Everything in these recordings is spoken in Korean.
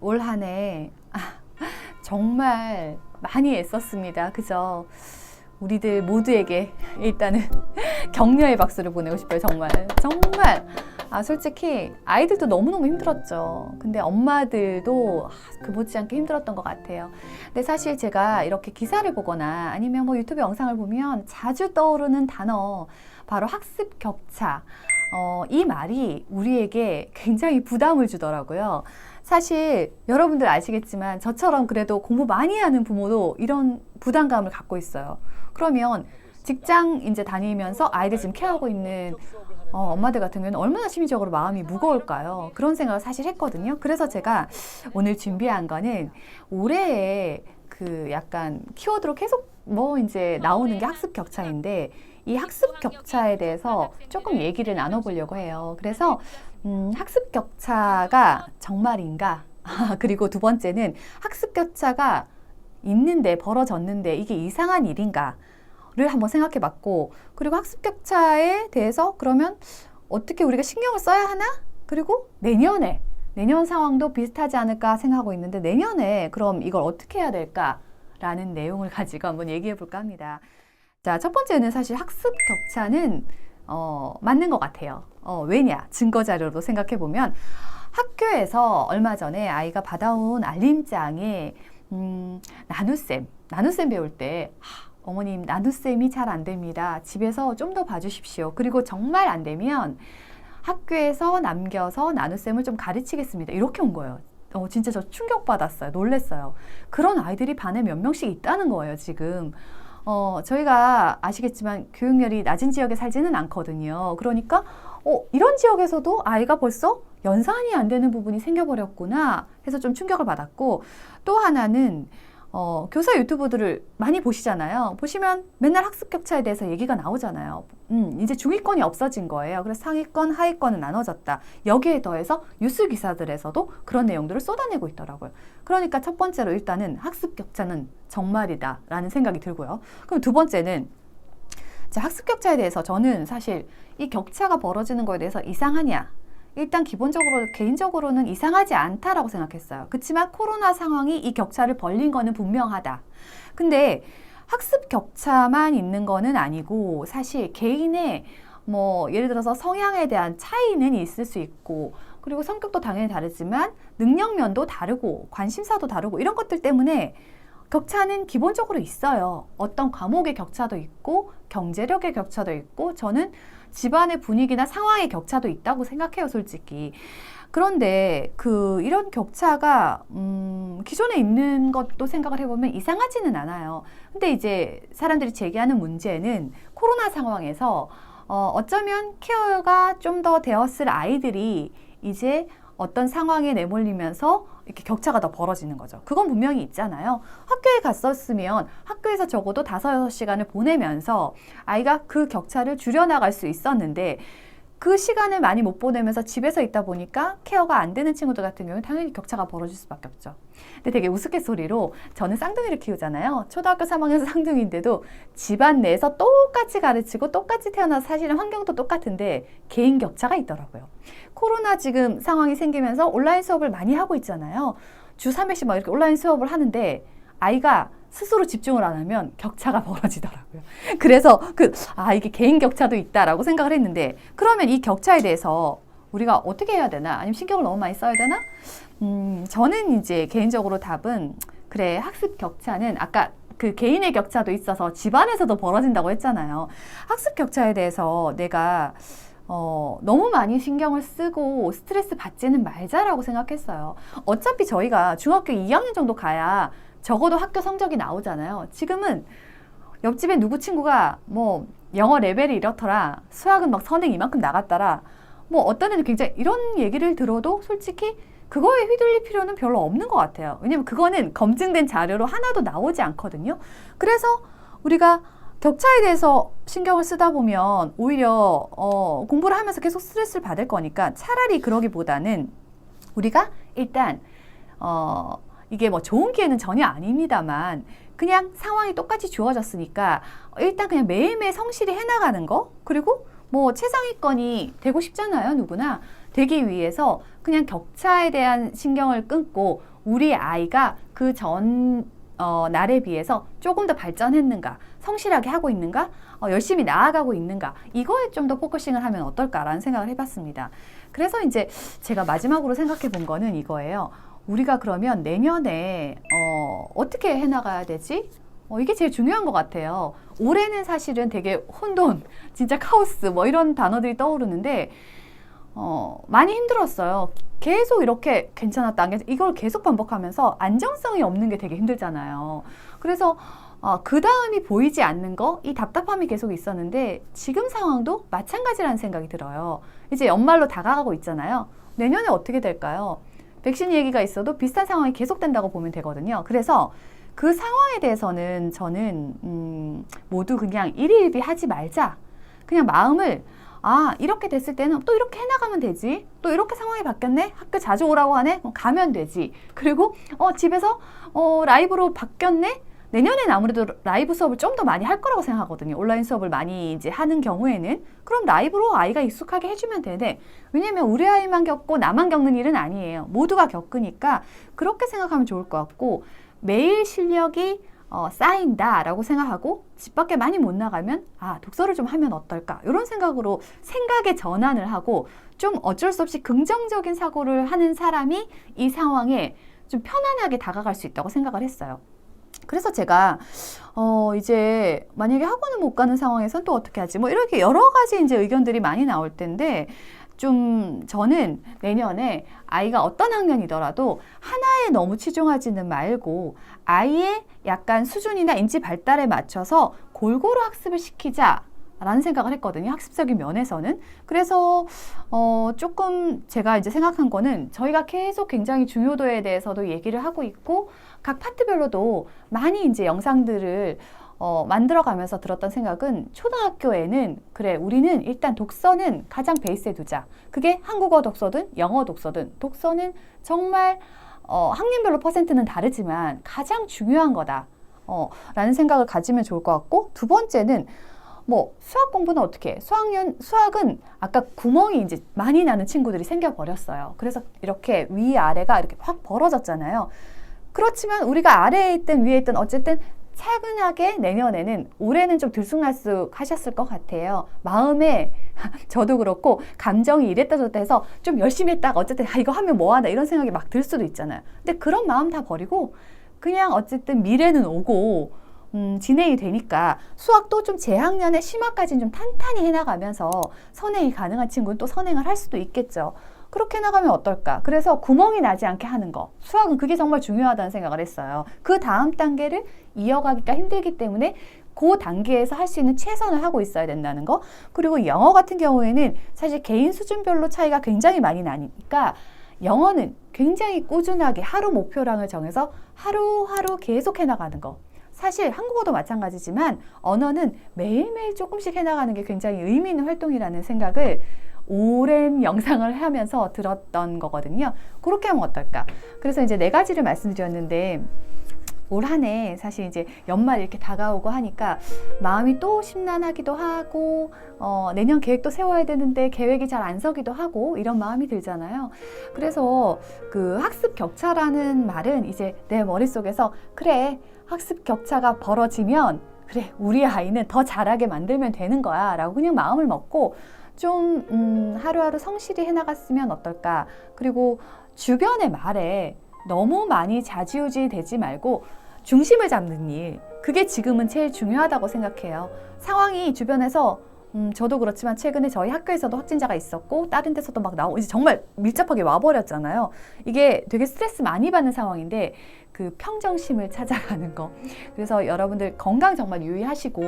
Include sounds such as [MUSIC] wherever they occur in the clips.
올 한해 아, [LAUGHS] 정말 많이 애썼습니다. 그죠? 우리들 모두에게 일단은 [LAUGHS] 격려의 박수를 보내고 싶어요. 정말. 정말. 아, 솔직히 아이들도 너무너무 힘들었죠. 근데 엄마들도 아, 그 못지않게 힘들었던 것 같아요. 근데 사실 제가 이렇게 기사를 보거나 아니면 뭐 유튜브 영상을 보면 자주 떠오르는 단어 바로 학습 격차. 어, 이 말이 우리에게 굉장히 부담을 주더라고요. 사실 여러분들 아시겠지만 저처럼 그래도 공부 많이 하는 부모도 이런 부담감을 갖고 있어요. 그러면 직장 이제 다니면서 아이들 지금 케어하고 있는 어, 엄마들 같은 경우는 얼마나 심리적으로 마음이 무거울까요? 그런 생각을 사실 했거든요. 그래서 제가 오늘 준비한 거는 올해의 그 약간 키워드로 계속 뭐 이제 나오는 게 학습 격차인데 이 학습 격차에 대해서 조금 얘기를 나눠보려고 해요. 그래서 음, 학습 격차가 정말인가? [LAUGHS] 그리고 두 번째는 학습 격차가 있는데 벌어졌는데 이게 이상한 일인가? 를 한번 생각해 봤고, 그리고 학습 격차에 대해서 그러면 어떻게 우리가 신경을 써야 하나? 그리고 내년에, 내년 상황도 비슷하지 않을까 생각하고 있는데, 내년에 그럼 이걸 어떻게 해야 될까? 라는 내용을 [LAUGHS] 가지고 한번 얘기해 볼까 합니다. 자, 첫 번째는 사실 학습 격차는 어, 맞는 것 같아요. 어, 왜냐? 증거 자료로 생각해 보면 학교에서 얼마 전에 아이가 받아온 알림장에 음, 나눗셈, 나눗셈 배울 때 하, 어머님 나눗셈이 잘 안 됩니다. 집에서 좀 더 봐주십시오. 그리고 정말 안 되면 학교에서 남겨서 나눗셈을 좀 가르치겠습니다. 이렇게 온 거예요. 어, 진짜 저 충격받았어요. 놀랬어요. 그런 아이들이 반에 몇 명씩 있다는 거예요, 지금. 어, 저희가 아시겠지만 교육열이 낮은 지역에 살지는 않거든요. 그러니까, 어, 이런 지역에서도 아이가 벌써 연산이 안 되는 부분이 생겨버렸구나 해서 좀 충격을 받았고, 또 하나는, 어, 교사 유튜브들을 많이 보시잖아요. 보시면 맨날 학습 격차에 대해서 얘기가 나오잖아요. 음, 이제 중위권이 없어진 거예요. 그래서 상위권, 하위권은 나눠졌다. 여기에 더해서 뉴스 기사들에서도 그런 내용들을 쏟아내고 있더라고요. 그러니까 첫 번째로 일단은 학습 격차는 정말이다 라는 생각이 들고요. 그럼 두 번째는 자, 학습 격차에 대해서 저는 사실 이 격차가 벌어지는 거에 대해서 이상하냐? 일단 기본적으로 개인적으로는 이상하지 않다라고 생각했어요. 그렇지만 코로나 상황이 이 격차를 벌린 거는 분명하다. 근데 학습 격차만 있는 거는 아니고 사실 개인의 뭐 예를 들어서 성향에 대한 차이는 있을 수 있고 그리고 성격도 당연히 다르지만 능력면도 다르고 관심사도 다르고 이런 것들 때문에 격차는 기본적으로 있어요. 어떤 과목의 격차도 있고 경제력의 격차도 있고 저는 집안의 분위기나 상황의 격차도 있다고 생각해요, 솔직히. 그런데 그 이런 격차가 음, 기존에 있는 것도 생각을 해보면 이상하지는 않아요. 근데 이제 사람들이 제기하는 문제는 코로나 상황에서 어, 어쩌면 케어가 좀 더 되었을 아이들이 이제 어떤 상황에 내몰리면서 이렇게 격차가 더 벌어지는 거죠. 그건 분명히 있잖아요. 학교에 갔었으면 학교에서 적어도 다섯, 여섯 시간을 보내면서 아이가 그 격차를 줄여나갈 수 있었는데 그 시간을 많이 못 보내면서 집에서 있다 보니까 케어가 안 되는 친구들 같은 경우는 당연히 격차가 벌어질 수밖에 없죠. 근데 되게 우스갯소리로 저는 쌍둥이를 키우잖아요. 초등학교 3학년 쌍둥이인데도 집안 내에서 똑같이 가르치고 똑같이 태어나서 사실은 환경도 똑같은데 개인 격차가 있더라고요. 코로나 지금 상황이 생기면서 온라인 수업을 많이 하고 있잖아요. 주 3회씩 막 이렇게 온라인 수업을 하는데 아이가 스스로 집중을 안 하면 격차가 [LAUGHS] 벌어지더라고요. 그래서 그, 아, 이게 개인 격차도 있다라고 생각을 했는데, 그러면 이 격차에 대해서 우리가 어떻게 해야 되나? 아니면 신경을 너무 많이 써야 되나? 음, 저는 이제 개인적으로 답은, 그래, 학습 격차는 아까 그 개인의 격차도 있어서 집안에서도 벌어진다고 했잖아요. 학습 격차에 대해서 내가 어, 너무 많이 신경을 쓰고 스트레스 받지는 말자라고 생각했어요. 어차피 저희가 중학교 2학년 정도 가야 적어도 학교 성적이 나오잖아요. 지금은 옆집에 누구 친구가 뭐 영어 레벨이 이렇더라. 수학은 막 선행 이만큼 나갔더라. 뭐 어떤 애는 굉장히 이런 얘기를 들어도 솔직히 그거에 휘둘릴 필요는 별로 없는 것 같아요. 왜냐면 그거는 검증된 자료로 하나도 나오지 않거든요. 그래서 우리가 격차에 대해서 신경을 쓰다 보면 오히려 어, 공부를 하면서 계속 스트레스를 받을 거니까 차라리 그러기보다는 우리가 일단 어, 이게 뭐 좋은 기회는 전혀 아닙니다만 그냥 상황이 똑같이 주어졌으니까 일단 그냥 매일매일 성실히 해나가는 거 그리고 뭐 최상위권이 되고 싶잖아요 누구나 되기 위해서 그냥 격차에 대한 신경을 끊고 우리 아이가 그전 어, 날에 비해서 조금 더 발전했는가 성실하게 하고 있는가 어, 열심히 나아가고 있는가 이거에 좀 더 포커싱을 하면 어떨까라는 생각을 해봤습니다. 그래서 이제 제가 마지막으로 생각해 본 거는 이거예요. 우리가 그러면 내년에 어, 어떻게 해나가야 되지? 어, 이게 제일 중요한 것 같아요. 올해는 사실은 되게 혼돈, [LAUGHS] 진짜 카오스 뭐 이런 단어들이 떠오르는데 어, 많이 힘들었어요. 계속 이렇게 괜찮았다, 안 괜찮- 이걸 계속 반복하면서 안정성이 없는 게 되게 힘들잖아요. 그래서 어, 그 다음이 보이지 않는 거, 이 답답함이 계속 있었는데 지금 상황도 마찬가지라는 생각이 들어요. 이제 연말로 다가가고 있잖아요. 내년에 어떻게 될까요? 백신 얘기가 있어도 비슷한 상황이 계속된다고 보면 되거든요. 그래서 그 상황에 대해서는 저는 음, 모두 그냥 일희일비 하지 말자. 그냥 마음을 아 이렇게 됐을 때는 또 이렇게 해나가면 되지. 또 이렇게 상황이 바뀌었네. 학교 자주 오라고 하네. 그럼 가면 되지. 그리고 어 집에서 어 라이브로 바뀌었네. 내년엔 아무래도 라이브 수업을 좀 더 많이 할 거라고 생각하거든요. 온라인 수업을 많이 이제 하는 경우에는 그럼 라이브로 아이가 익숙하게 해주면 되네. 왜냐면 우리 아이만 겪고 나만 겪는 일은 아니에요. 모두가 겪으니까 그렇게 생각하면 좋을 것 같고 매일 실력이 어, 쌓인다라고 생각하고 집 밖에 많이 못 나가면 아 독서를 좀 하면 어떨까 이런 생각으로 생각의 전환을 하고 좀 어쩔 수 없이 긍정적인 사고를 하는 사람이 이 상황에 좀 편안하게 다가갈 수 있다고 생각을 했어요. 그래서 제가 어 이제 만약에 학원을 못 가는 상황에선 또 어떻게 하지? 뭐 이렇게 여러 가지 이제 의견들이 많이 나올 텐데 좀 저는 내년에 아이가 어떤 학년이더라도 하나에 너무 치중하지는 말고 아이의 약간 수준이나 인지 발달에 맞춰서 골고루 학습을 시키자. 라는 생각을 했거든요. 학습적인 면에서는. 그래서, 어, 조금 제가 이제 생각한 거는 저희가 계속 굉장히 중요도에 대해서도 얘기를 하고 있고, 각 파트별로도 많이 이제 영상들을 어, 만들어가면서 들었던 생각은 초등학교에는 그래 우리는 일단 독서는 가장 베이스에 두자. 그게 한국어 독서든 영어 독서든 독서는 정말 어, 학년별로 퍼센트는 다르지만 가장 중요한 거다. 어, 라는 생각을 가지면 좋을 것 같고 두 번째는 뭐 수학 공부는 어떻게 해? 수학년 수학은 아까 구멍이 이제 많이 나는 친구들이 생겨 버렸어요. 그래서 이렇게 위 아래가 이렇게 확 벌어졌잖아요. 그렇지만 우리가 아래에 있든 위에 있든 어쨌든 차근하게 내년에는 올해는 좀 들쑥날쑥 하셨을 것 같아요. 마음에 [LAUGHS] 저도 그렇고 감정이 이랬다 저랬다 해서 좀 열심히 했다가 어쨌든 아 이거 하면 뭐하나 이런 생각이 막 들 수도 있잖아요. 근데 그런 마음 다 버리고 그냥 어쨌든 미래는 오고 음, 진행이 되니까 수학도 좀 재학년에 심화까지는 좀 탄탄히 해나가면서 선행이 가능한 친구는 또 선행을 할 수도 있겠죠. 그렇게 나가면 어떨까? 그래서 구멍이 나지 않게 하는 거. 수학은 그게 정말 중요하다는 생각을 했어요. 그 다음 단계를 이어가기가 힘들기 때문에 그 단계에서 할 수 있는 최선을 하고 있어야 된다는 거. 그리고 영어 같은 경우에는 사실 개인 수준별로 차이가 굉장히 많이 나니까 영어는 굉장히 꾸준하게 하루 목표량을 정해서 하루하루 계속 해나가는 거. 사실 한국어도 마찬가지지만 언어는 매일매일 조금씩 해나가는 게 굉장히 의미 있는 활동이라는 생각을 오랜 영상을 하면서 들었던 거거든요. 그렇게 하면 어떨까? 그래서 이제 네 가지를 말씀드렸는데 올 한해 사실 이제 연말 이렇게 다가오고 하니까 마음이 또 심란하기도 하고 어, 내년 계획도 세워야 되는데 계획이 잘 안 서기도 하고 이런 마음이 들잖아요. 그래서 그 학습 격차라는 말은 이제 내 머릿속에서 그래 학습 격차가 벌어지면 그래 우리 아이는 더 잘하게 만들면 되는 거야 라고 그냥 마음을 먹고 좀 음, 하루하루 성실히 해나갔으면 어떨까 그리고 주변의 말에 너무 많이 좌지우지 되지 말고 중심을 잡는 일 그게 지금은 제일 중요하다고 생각해요 상황이 주변에서 음, 저도 그렇지만 최근에 저희 학교에서도 확진자가 있었고 다른 데서도 막 나오고 이제 정말 밀접하게 와버렸잖아요. 이게 되게 스트레스 많이 받는 상황인데 그 평정심을 찾아가는 거. 그래서 여러분들 건강 정말 유의하시고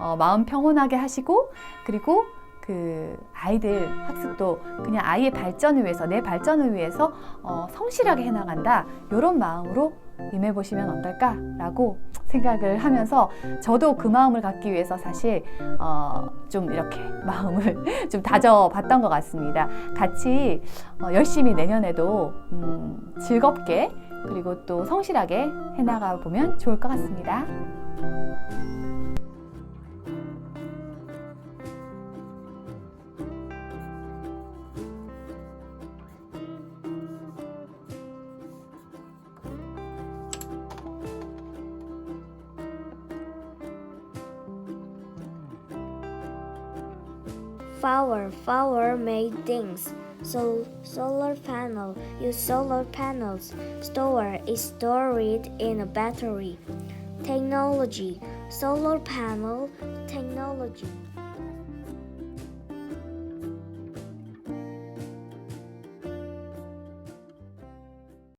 어, 마음 평온하게 하시고 그리고 그 아이들 학습도 그냥 아이의 발전을 위해서 내 발전을 위해서 어, 성실하게 해나간다 이런 마음으로 임해보시면 어떨까라고 생각을 하면서 저도 그 마음을 갖기 위해서 사실 어, 좀 이렇게 [LAUGHS] 마음을 좀 다져봤던 것 같습니다. 같이 어, 열심히 내년에도 음, 즐겁게 그리고 또 성실하게 해나가 보면 좋을 것 같습니다. Flower, flower made things. So solar panel, use solar panels. Store is stored in a battery. Technology, solar panel technology.